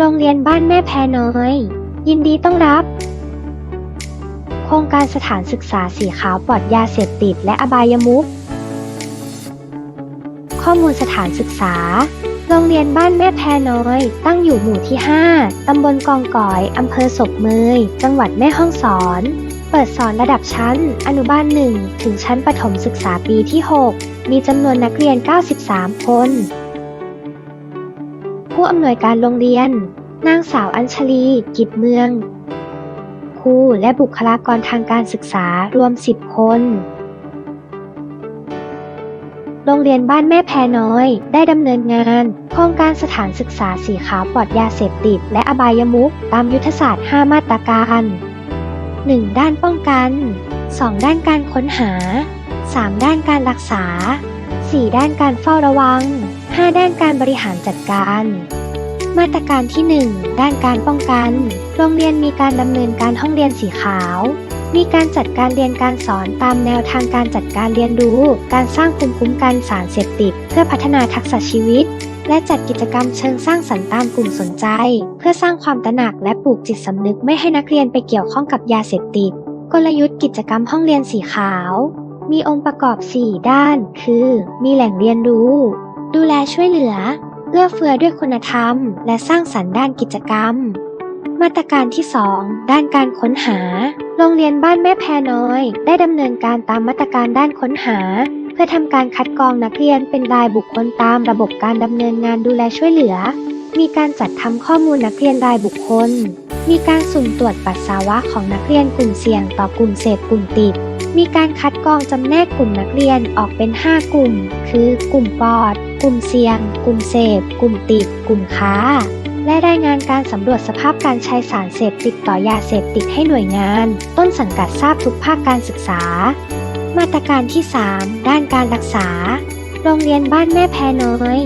โรงเรียนบ้านแม่แพน้อย ยินดีต้อนรับ โครงการสถานศึกษาสีขาวปลอดยาเสพติดและอบายมุขข้อมูลสถานศึกษา โรงเรียนบ้านแม่แพน้อย ตั้งอยู่หมู่ที่ 5 ตำบลกองก่อย อำเภอศพเมย จังหวัดแม่ฮ่องสอน เปิดสอนระดับชั้น อนุบาล1ถึงชั้นประถมศึกษาปีที่ 6 มีจำนวนนักเรียน 93 คน ผู้อำนวยการโรงเรียน นางสาวอัญชลี กิจเมือง ครูและบุคลากรทางการศึกษารวม 10 คน โรงเรียนบ้านแม่แพน้อย ได้ดำเนินงาน โครงการสถานศึกษาสีขาวปลอดยาเสพติด และอบายมุขตามยุทธศาสตร์ 5 มาตรการ 1. ด้านป้องกัน 2. ด้านการค้นหา 3. ด้านการรักษา 4. ด้านการเฝ้าระวัง 5. ด้านการบริหารจัดการ มาตรการที่ 1 ด้านการป้องกัน โรงเรียนมีการดำเนินการห้องเรียนสีขาว มีการจัดการเรียนการสอนตามแนวทางการจัดการเรียนรู้ การสร้างภูมิคุ้มกันสารเสพติด เพื่อพัฒนาทักษะชีวิต และจัดกิจกรรมเชิงสร้างสรรค์ตามกลุ่มสนใจ เพื่อสร้างความตระหนักและปลูกจิตสำนึกไม่ให้นักเรียนไปเกี่ยวข้องกับยาเสพติด กลยุทธ์กิจกรรมห้องเรียนสีขาว มีองค์ประกอบ 4 ด้าน คือ มีแหล่งเรียนรู้ ดูแลช่วยเหลือเอื้อเฟื้อด้วยคุณธรรม และสร้างสรรค์ด้านกิจกรรม มาตรการที่ 2 ด้านการค้นหา โรงเรียนบ้านแม่แพน้อย ได้ดำเนินการตามมาตรการด้านค้นหา เพื่อทำการคัดกรองนักเรียนเป็นรายบุคคลตามระบบการดำเนินงานดูแลช่วยเหลือ มีการจัดทำข้อมูลนักเรียนรายบุคคล มีการสุ่มตรวจปัสสาวะของนักเรียนกลุ่มเสี่ยงต่อกลุ่มเสพกลุ่มติด มีการคัดกรองจำแนกกลุ่มนักเรียนออกเป็น 5 กลุ่ม คือกลุ่มปอด กลุ่มเสี่ยง กลุ่มเสพ กลุ่มติด กลุ่มค้า และรายงานการสำรวจสภาพการใช้สารเสพติดต่อยาเสพติดให้หน่วยงาน ต้นสังกัดทราบทุกภาคการศึกษา มาตรการที่ 3 ด้านการรักษา โรงเรียนบ้านแม่แพน้อย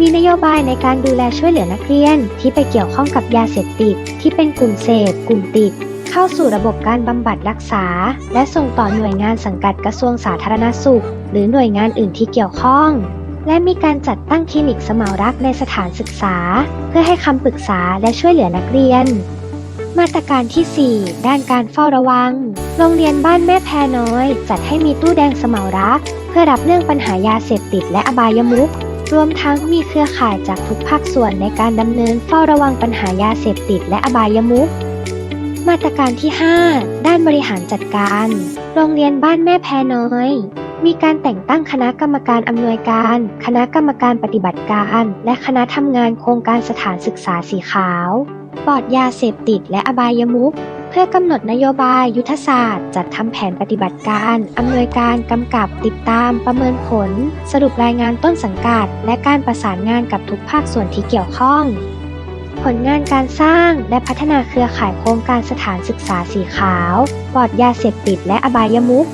มีนโยบายในการดูแลช่วยเหลือนักเรียนที่ไปเกี่ยวข้องกับยาเสพติด ที่เป็นกลุ่มเสพ กลุ่มติด เข้าสู่ระบบการบำบัดรักษา และส่งต่อหน่วยงานสังกัดกระทรวงสาธารณสุข หรือหน่วยงานอื่นที่เกี่ยวข้อง และมีการจัดตั้งคลินิกสมารักในสถานศึกษา เพื่อให้คำปรึกษาและช่วยเหลือนักเรียน มาตรการที่ 4 ด้านการเฝ้าระวัง โรงเรียนบ้านแม่แพน้อย จัดให้มีตู้แดงสมารัก เพื่อรับเรื่องปัญหายาเสพติดและอบายมุขรวมทั้งมีเครือข่ายจากทุกภาคส่วนในการดำเนินเฝ้าระวังปัญหายาเสพติดและอบายมุข มาตรการที่ 5 ด้านบริหารจัดการ โรงเรียนบ้านแม่แพน้อย มีการแต่งตั้งคณะกรรมการอำนวยการ คณะกรรมการปฏิบัติการ และคณะทำงานโครงการสถานศึกษาสีขาวปลอดยาเสพติดและอบายมุขเพื่อกำหนดนโยบายยุทธศาสตร์ จัดทำแผนปฏิบัติการ อำนวยการกำกับติดตามประเมินผล สรุปรายงานต้นสังกัด และการประสานงานกับทุกภาคส่วนที่เกี่ยวข้อง ผลงานการสร้างและพัฒนาเครือข่ายโครงการสถานศึกษาสีขาว ปลอดยาเสพติดและอบายมุข